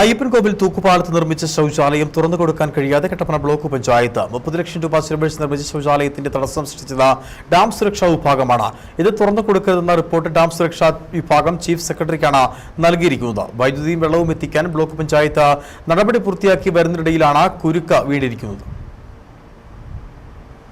അയ്യപ്പൻകോവിൽ തൂക്കുപാലത്ത് നിർമ്മിച്ച ശൗചാലയം തുറന്നു കൊടുക്കാൻ കഴിയാതെ കട്ടപ്പന ബ്ലോക്ക് പഞ്ചായത്ത്. മുപ്പത് ലക്ഷം രൂപ ചെലവഴിച്ച് നിർമ്മിച്ച ശൗചാലയത്തിന്റെ തടസ്സം സൃഷ്ടിച്ചത് ഡാം സുരക്ഷാ വിഭാഗമാണ്. ഇത് തുറന്നു കൊടുക്കരുതെന്ന റിപ്പോർട്ട് ഡാം സുരക്ഷാ വിഭാഗം ചീഫ് സെക്രട്ടറിക്കാണ് നൽകിയിരിക്കുന്നത്. വൈദ്യുതിയും വെള്ളവും എത്തിക്കാൻ ബ്ലോക്ക് പഞ്ചായത്ത് നടപടി പൂർത്തിയാക്കി വരുന്നതിനിടയിലാണ് കുരുക്ക് വീണിരിക്കുന്നത്.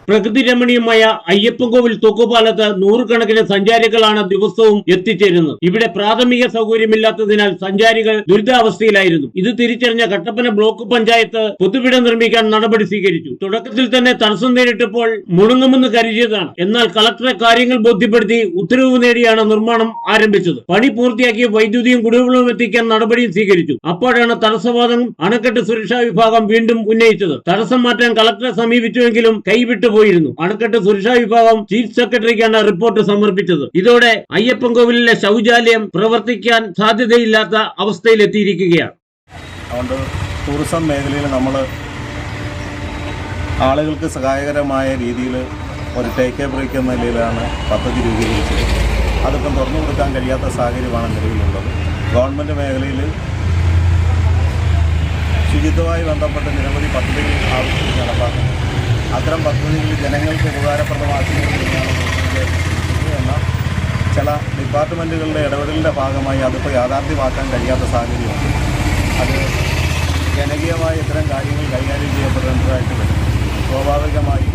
പ്രകൃതി രമണീയമായ അയ്യപ്പൻകോവിൽ തൊക്കുപാലത്ത് നൂറുകണക്കിന് സഞ്ചാരികളാണ് ദിവസവും എത്തിച്ചേരുന്നത്. ഇവിടെ പ്രാഥമിക സൗകര്യമില്ലാത്തതിനാൽ സഞ്ചാരികൾ ദുരിതാവസ്ഥയിലായിരുന്നു. ഇത് തിരിച്ചറിഞ്ഞ കട്ടപ്പന ബ്ലോക്ക് പഞ്ചായത്ത് പൊതുവിട നിർമ്മിക്കാൻ നടപടി സ്വീകരിച്ചു. തുടക്കത്തിൽ തന്നെ തടസ്സം നേരിട്ടപ്പോൾ മുടങ്ങുമെന്ന് കരുതിയതാണ്. എന്നാൽ കളക്ടറെ കാര്യങ്ങൾ ബോധ്യപ്പെടുത്തി ഉത്തരവ് നേടിയാണ് നിർമ്മാണം ആരംഭിച്ചത്. പണി പൂർത്തിയാക്കി വൈദ്യുതിയും കുടിവെള്ളവും എത്തിക്കാൻ നടപടിയും സ്വീകരിച്ചു. അപ്പോഴാണ് തടസ്സവാദം അണക്കെട്ട് സുരക്ഷാ വിഭാഗം വീണ്ടും ഉന്നയിച്ചത്. തടസ്സം മാറ്റാൻ കളക്ടറെ സമീപിച്ചുവെങ്കിലും കൈവിട്ടു പോയിരുന്നു. അണക്കെട്ട് സുരക്ഷാ വിഭാഗം ചീഫ് സെക്രട്ടറിക്കാണ് റിപ്പോർട്ട് സമർപ്പിച്ചത്. ഇതോടെ അയ്യപ്പൻകോവിലിലെ ശൗചാലയം പ്രവർത്തിക്കാൻ സാധ്യതയില്ലാത്ത അവസ്ഥയിലെത്തിയിരിക്കുകയാണ്. അതുകൊണ്ട് ടൂറിസം മേഖലയിൽ നമ്മൾ ആളുകൾക്ക് സഹായകരമായ രീതിയിൽ ഒരു ടേക്ക് എ ബ്രേക്ക് എന്ന നിലയിലാണ് പദ്ധതി രൂപീകരിച്ചത് അതിപ്പം തുറന്നു കൊടുക്കാൻ കഴിയാത്ത സാഹചര്യമാണ് നിലവിലുള്ളത്. ഗവൺമെന്റ് മേഖലയിൽ ശുചിത്വമായി ബന്ധപ്പെട്ട് നിരവധി പദ്ധതികൾ ആവശ്യം നടപ്പാക്കുന്നു. അത്തരം പദ്ധതികൾ ജനങ്ങൾക്ക് എന്ന ചില ഡിപ്പാർട്ട്മെന്റുകളുടെ ഇടപെടലിന്റെ ഭാഗമായി അതിപ്പോൾ യാഥാർത്ഥ്യമാക്കാൻ കഴിയാത്ത സാഹചര്യമാണ്. അത് ജനകീയമായ ഇത്തരം കാര്യങ്ങൾ കൈകാര്യം ചെയ്യപ്പെടേണ്ടതായിട്ട് വരും. സ്വാഭാവികമായി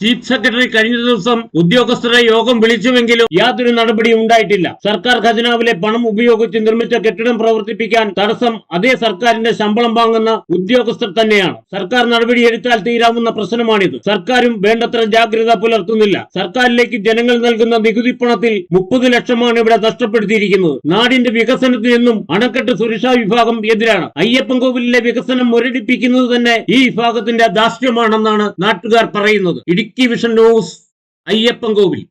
ചീഫ് സെക്രട്ടറി കഴിഞ്ഞ ദിവസം ഉദ്യോഗസ്ഥരെ യോഗം വിളിച്ചുവെങ്കിലും യാതൊരു നടപടിയും ഉണ്ടായിട്ടില്ല. സർക്കാർ ഖജനാവിലെ പണം ഉപയോഗിച്ച് നിർമ്മിച്ച കെട്ടിടം പ്രവർത്തിപ്പിക്കാൻ തടസ്സം അതേ സർക്കാരിന്റെ ശമ്പളം വാങ്ങുന്ന ഉദ്യോഗസ്ഥർ തന്നെയാണ്. സർക്കാർ നടപടി എടുത്താൽ തീരാവുന്ന പ്രശ്നമാണിത്. സർക്കാരും വേണ്ടത്ര ജാഗ്രത പുലർത്തുന്നില്ല. സർക്കാരിലേക്ക് ജനങ്ങൾ നൽകുന്ന നികുതി പണത്തിൽ മുപ്പത് ലക്ഷമാണ് ഇവിടെ നഷ്ടപ്പെടുത്തിയിരിക്കുന്നത്. നാടിന്റെ വികസനത്തിൽ നിന്നും അണക്കെട്ട് സുരക്ഷാ വിഭാഗം എതിരാണ്. അയ്യപ്പൻകോവിലിലെ വികസനം മുരടിപ്പിക്കുന്നത് തന്നെ ഈ വിഭാഗത്തിന്റെ ധാർഷ്ട്യമാണെന്നാണ് നാട്ടുകാർ പറയുന്നത്. Idukki vision news Ayyappankovil.